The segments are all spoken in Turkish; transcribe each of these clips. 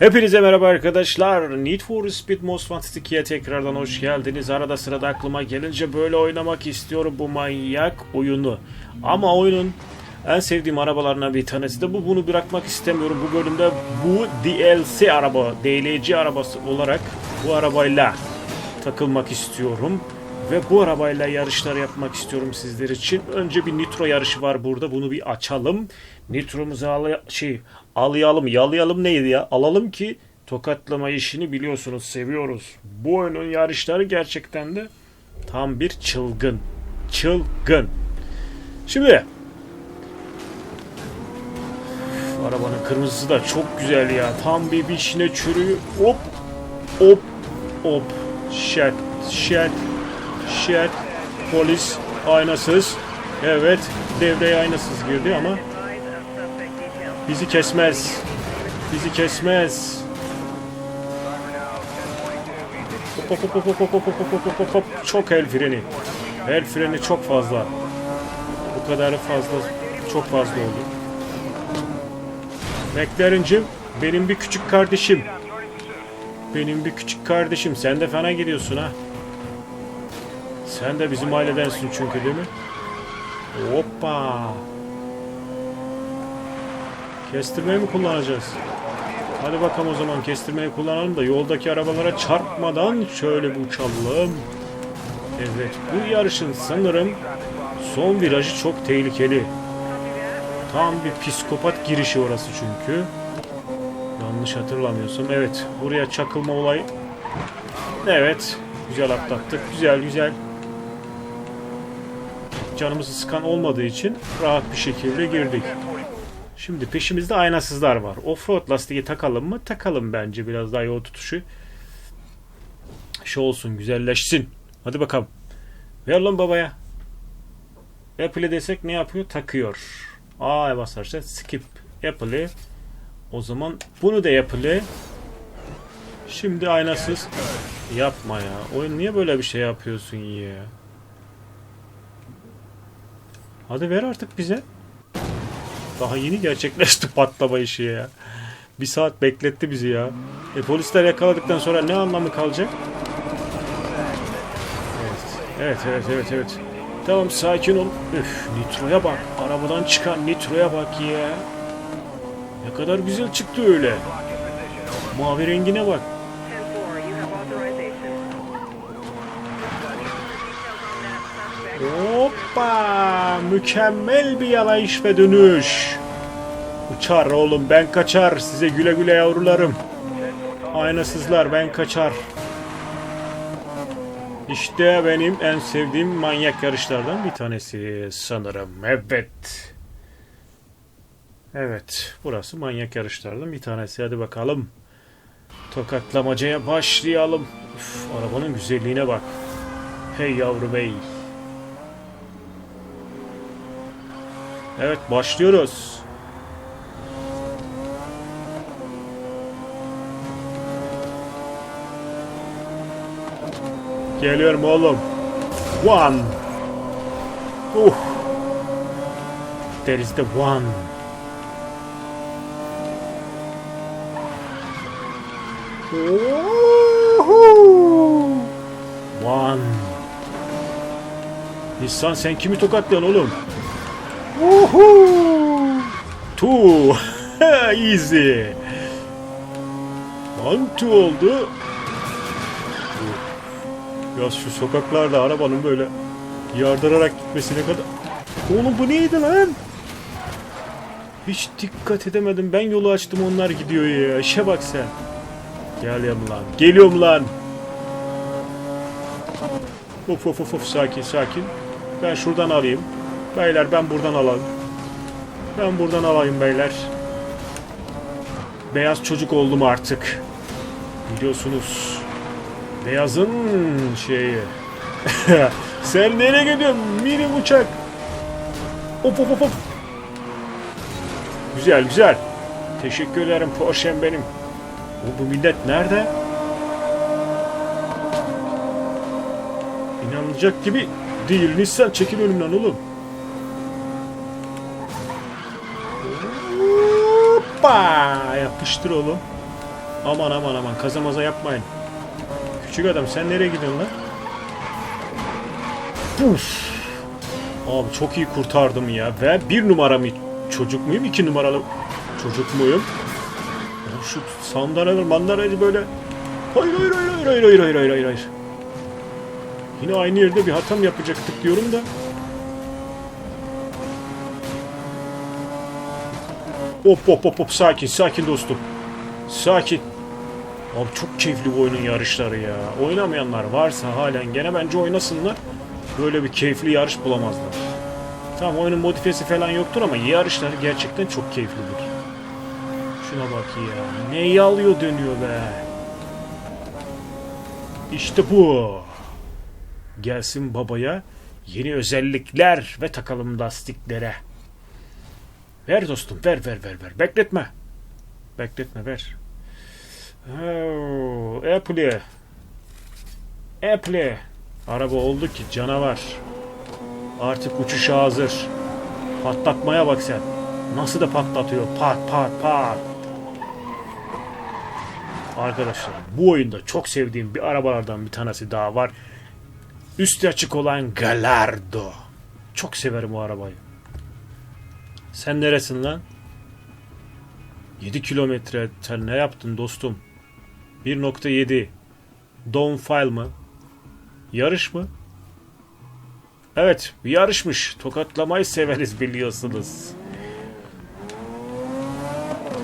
Hepinize merhaba arkadaşlar. Need for Speed Most Wanted 2'ye tekrardan hoş geldiniz. Arada sırada aklıma gelince böyle oynamak istiyorum bu manyak oyunu. Ama oyunun en sevdiğim arabalarından bir tanesi de bu. Bunu bırakmak istemiyorum. Bu bölümde bu DLC araba, DLC arabası olarak bu arabayla takılmak istiyorum. Ve bu arabayla yarışlar yapmak istiyorum sizler için. Önce bir nitro yarışı var burada. Bunu bir açalım. Nitromuzu al şey alayalım, yalayalım neydi ya? Alalım ki tokatlama işini biliyorsunuz, seviyoruz. Bu oyunun yarışları gerçekten de tam bir çılgın. Çılgın. Şimdi arabanın kırmızısı da çok güzel ya. Tam bir vişne çürüğü. Hop hop hop. Shit shit shit. Polis aynasız. Evet devreye aynasız girdi ama bizi kesmez. Bizi kesmez. Hop hop hop hop hop hop hop hop hop hop hop. Çok el freni. El freni çok fazla. Bu kadarı fazla. Çok fazla oldu. McLaren'cim benim bir küçük kardeşim. Benim bir küçük kardeşim. Sen de fena gidiyorsun ha. Sen de bizim ailedensin çünkü değil mi? Hoppa. Kestirmeyi mi kullanacağız? Hadi bakalım o zaman kestirmeyi kullanalım da yoldaki arabalara çarpmadan şöyle bir uçalım. Evet bu yarışın sanırım son virajı çok tehlikeli. Tam bir psikopat girişi orası çünkü. Yanlış hatırlamıyorsam. Evet buraya çakılma olayı. Evet güzel atlattık. Güzel güzel. Canımızı sıkan olmadığı için rahat bir şekilde girdik. Şimdi peşimizde aynasızlar var. Offroad lastiği takalım mı? Takalım bence biraz daha yol tutuşu. Şey olsun güzelleşsin. Hadi bakalım. Ver lan babaya. Apple'e desek ne yapıyor? Takıyor. A'ya basarsa skip Apple'e. O zaman bunu da Apple'e. Şimdi aynasız. Yapma ya. Oyun niye böyle bir şey yapıyorsun ya? Hadi ver artık bize. Daha yeni gerçekleşti patlama işi ya. Bir saat bekletti bizi ya. E polisler yakaladıktan sonra ne anlamı kalacak? Evet, evet, evet, evet. Tamam sakin ol. Üf, nitroya bak. Arabadan çıkan nitroya bak ya. Ne kadar güzel çıktı öyle. Mavi rengine bak. 10-4, you have authorization. Hoppa! Mükemmel bir yalayış ve dönüş. Uçar oğlum ben kaçar. Size güle güle yavrularım. Aynasızlar ben kaçar. İşte benim en sevdiğim manyak yarışlardan bir tanesi sanırım. Evet. Evet. Burası manyak yarışlardan bir tanesi. Hadi bakalım. Tokatlamacaya başlayalım. Üf, arabanın güzelliğine bak. Hey yavru bey. Evet başlıyoruz. Geliyorum oğlum. One. Uh. There is the one. Woohoo. One. Nissan sen kimi tokatlıyorsun oğlum? Woohoo! Two. Easy. One two oldu. Ya şu sokaklarda arabanın böyle yardırarak gitmesine kadar... Oğlum bu neydi lan? Hiç dikkat edemedim. Ben yolu açtım onlar gidiyor ya. İşe bak sen. Geliyorum lan. Geliyorum lan. Of of of of sakin sakin. Ben şuradan alayım. Beyler ben buradan alayım. Ben buradan alayım beyler. Beyaz çocuk oldum artık. Biliyorsunuz. Beyazın şeyi. Sen nereye gidiyorsun mini uçak? Hop hop hop hop. Güzel güzel. Teşekkür ederim Porsche'm benim. Bu, bu millet nerede? İnanılacak gibi değil. Nissan çekil önümden oğlum. yapıştır oğlum. Aman aman aman kazamaza yapmayın. Küçük adam sen nereye gidiyorsun lan? Puf. Abi çok iyi kurtardım ya. Ve bir numara mı çocuk muyum? iki numaralı çocuk muyum? Ya şu sandalyeler mandalyeler böyle. Hayır hayır hayır hayır hayır hayır hayır hayır. Yine aynı yerde bir hatam yapacaktık diyorum da. Hop hop hop hop sakin sakin dostum. Sakin. Abi çok keyifli bu oyunun yarışları ya. Oynamayanlar varsa halen gene bence oynasınlar. Böyle bir keyifli yarış bulamazlar. Tamam oyunun modifiyesi falan yoktur ama yarışları gerçekten çok keyiflidir. Şuna bak ya. Ne yalıyor dönüyor be. İşte bu. Gelsin babaya yeni özellikler ve takalım lastiklere. Ver dostum ver ver ver ver. Bekletme. Bekletme ver. Oo, Apple. Apple. Araba oldu ki canavar. Artık uçuşa hazır. Patlatmaya bak sen. Nasıl da patlatıyor. Pat pat pat. Arkadaşlar bu oyunda çok sevdiğim bir arabalardan bir tanesi daha var. Üstü açık olan Gallardo. Çok severim o arabayı. Sen neresin lan? 7 kilometre. Sen ne yaptın dostum? 1.7. Downfile mı? Yarış mı? Evet, bir yarışmış. Tokatlamayı severiz biliyorsunuz.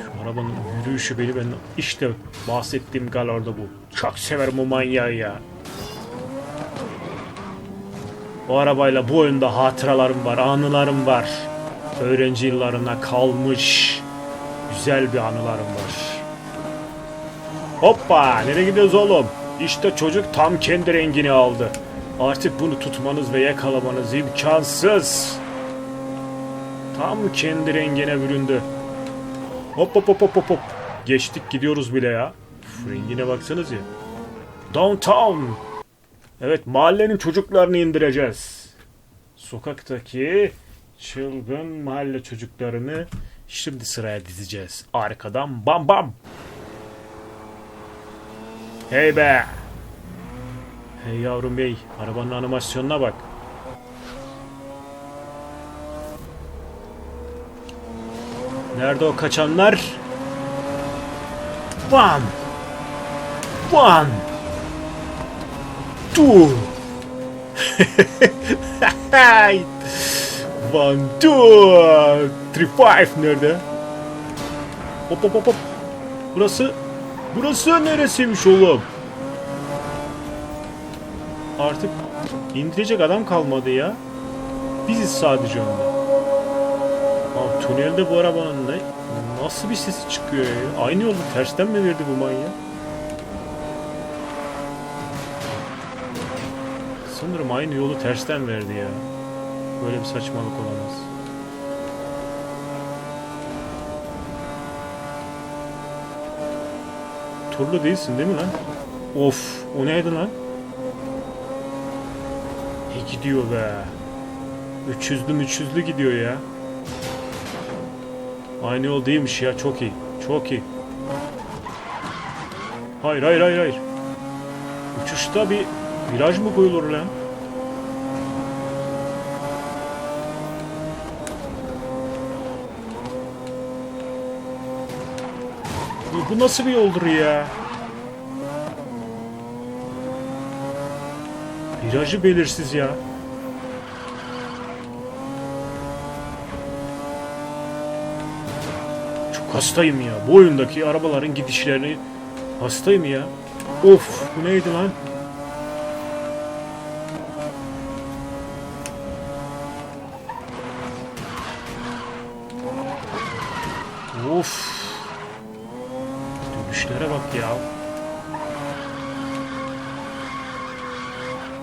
Şu arabanın yürüyüşü beni ben işte bahsettiğim galorda bu. Çok severim o manyağı ya. O arabayla bu oyunda hatıralarım var, anılarım var. Öğrenci yıllarına kalmış güzel bir anılarım var. Hoppa nereye gidiyoruz oğlum? İşte çocuk tam kendi rengini aldı. Artık bunu tutmanız ve yakalamanız imkansız. Tam kendi rengine büründü. Hop hop hop hop hop. Geçtik gidiyoruz bile ya. Üf, rengine baksanız ya. Downtown. Evet mahallenin çocuklarını indireceğiz. Sokaktaki çılgın mahalle çocuklarını şimdi sıraya dizeceğiz. Arkadan bam bam. Hey be. Hey yavrum bey. Arabanın animasyonuna bak. Nerede o kaçanlar? Bam. Bam. Two. One, two, three, five nerede? Hop hop hop hop. Burası, burası neresiymiş oğlum? Artık indirecek adam kalmadı ya. Biziz sadece önde. Abi tünelde bu arabanın ne, nasıl bir sesi çıkıyor ya? Aynı yolu tersten mi verdi bu manyak? Sanırım aynı yolu tersten verdi ya. Böyle bir saçmalık olamaz. Turlu değilsin değil mi lan? Of, o neydi lan? Ne gidiyor be? 300'lü 300'lü gidiyor ya. Aynı yol değilmiş ya, çok iyi. Çok iyi. Hayır, hayır, hayır, hayır. Uçuşta bir viraj mı koyulur lan? Bu- Bu nasıl bir yoldur ya? Virajı belirsiz ya. Çok hastayım ya. Bu oyundaki arabaların gidişlerini hastayım ya. Of bu neydi lan? Of. Dönüşlere bak ya.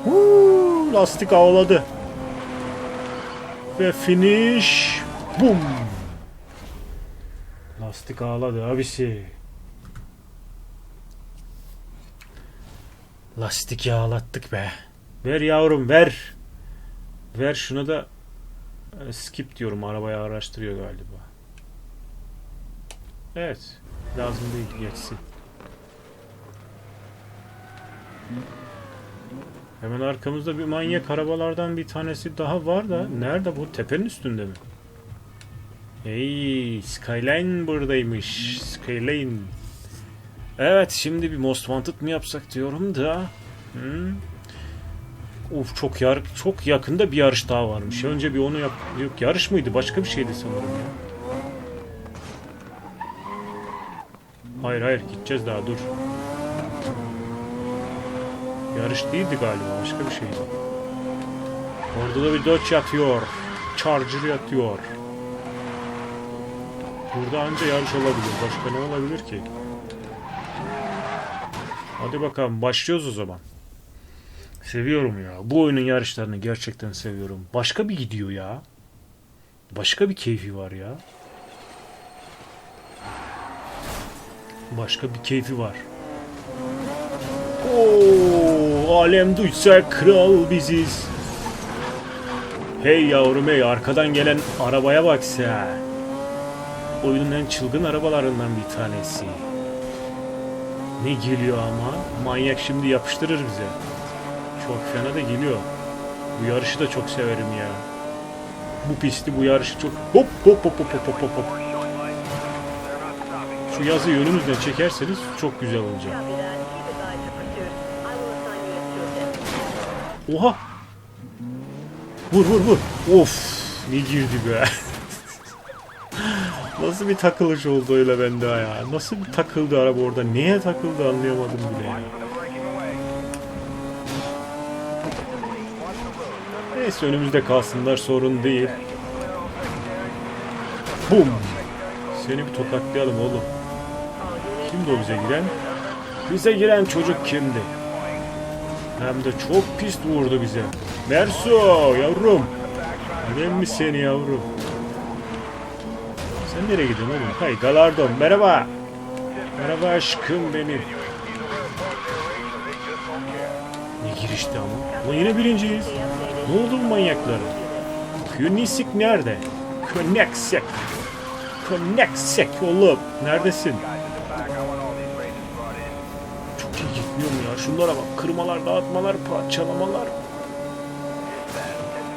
Huu, lastik ağladı. Ve finish. Bum. Lastik ağladı abisi. Lastik yağlattık be. Ver yavrum ver. Ver şuna da e, skip diyorum arabayı araştırıyor galiba. Evet. Lazım değil geçsin. Hemen arkamızda bir manyak arabalardan bir tanesi daha var da nerede bu? Tepenin üstünde mi? Hey, Skyline buradaymış. Skyline. Evet, şimdi bir Most Wanted mı yapsak diyorum da. Hmm. Uf çok yar çok yakında bir yarış daha varmış. Önce bir onu yap. Yok yarış mıydı? Başka bir şeydi sanırım ya. Hayır hayır gideceğiz daha dur. Yarış değildi galiba başka bir şeydi. Orada da bir Dodge yatıyor. Charger yatıyor. Burada anca yarış olabilir. Başka ne olabilir ki? Hadi bakalım başlıyoruz o zaman. Seviyorum ya. Bu oyunun yarışlarını gerçekten seviyorum. Başka bir gidiyor ya. Başka bir keyfi var ya. Başka bir keyfi var. Oo, alem duysa kral biziz. Hey yavrum hey arkadan gelen arabaya bak sen. Oyunun en çılgın arabalarından bir tanesi. Ne geliyor ama? Manyak şimdi yapıştırır bize. Çok fena da geliyor. Bu yarışı da çok severim ya. Bu pisti bu yarışı çok... Hop hop hop hop hop hop hop. Şu yazıyı önümüzden çekerseniz çok güzel olacak. Oha! Vur vur vur. Of! Ne girdi be. Nasıl bir takılış oldu öyle bende ya. Nasıl bir takıldı araba orada. Neye takıldı anlayamadım bile ya. Neyse önümüzde kalsınlar sorun değil. Bum! Seni bir tokatlayalım oğlum. Kimdi o bize giren? Bize giren çocuk kimdi? Hem de çok pis vurdu bize. Merso yavrum. Ölen mi seni yavrum? Sen nereye gidiyorsun oğlum? Hay Galardon merhaba. Merhaba aşkım benim. Ne girişti ama? Ulan yine birinciyiz. Ne oldu bu manyaklara? Künisik nerede? Köneksek. Köneksek oğlum. Neredesin? Şunlara bak. Kırmalar, dağıtmalar, parçalamalar.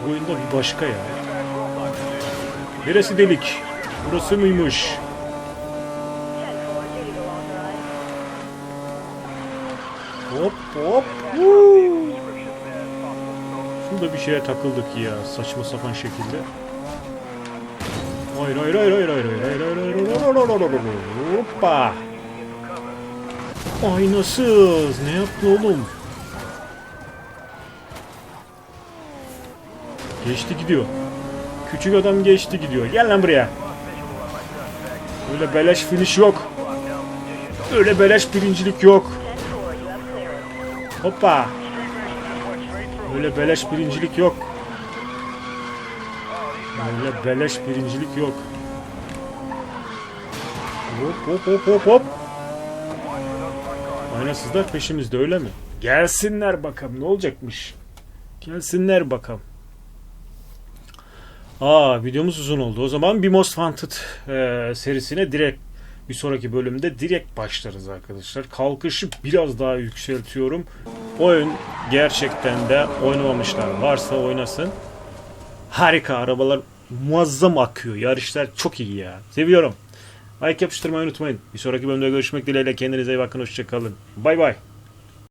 Bu oyunda bir başka ya. Neresi delik? Burası mıymış? 10 4 duty will authorize. Hop hop. Woo. Şurada bir şeye takıldık ya saçma sapan şekilde. Hayır hayır hayır hayır hayır hayır hayır hayır hayır hayır hayır hayır hayır Hoppa. Aynasız ne yaptı oğlum? Geçti gidiyor. Küçük adam geçti gidiyor. Gel lan buraya. Öyle beleş finish yok. Öyle beleş birincilik yok. 10 4 you have clearance. Hoppa. Öyle beleş birincilik yok. Öyle beleş birincilik yok. Hop hop hop hop hop. Aynasızlar peşimizde öyle mi? Gelsinler bakalım ne olacakmış. Gelsinler bakalım. Aa videomuz uzun oldu. O zaman bir Most Wanted e, serisine direkt bir sonraki bölümde direkt başlarız arkadaşlar. Kalkışı biraz daha yükseltiyorum. Oyun gerçekten de oynamamışlar. Varsa oynasın. Harika arabalar muazzam akıyor. Yarışlar çok iyi ya. Seviyorum. Like yapıştırmayı unutmayın. Bir sonraki bölümde görüşmek dileğiyle. Kendinize iyi bakın. Hoşçakalın. Bay bay.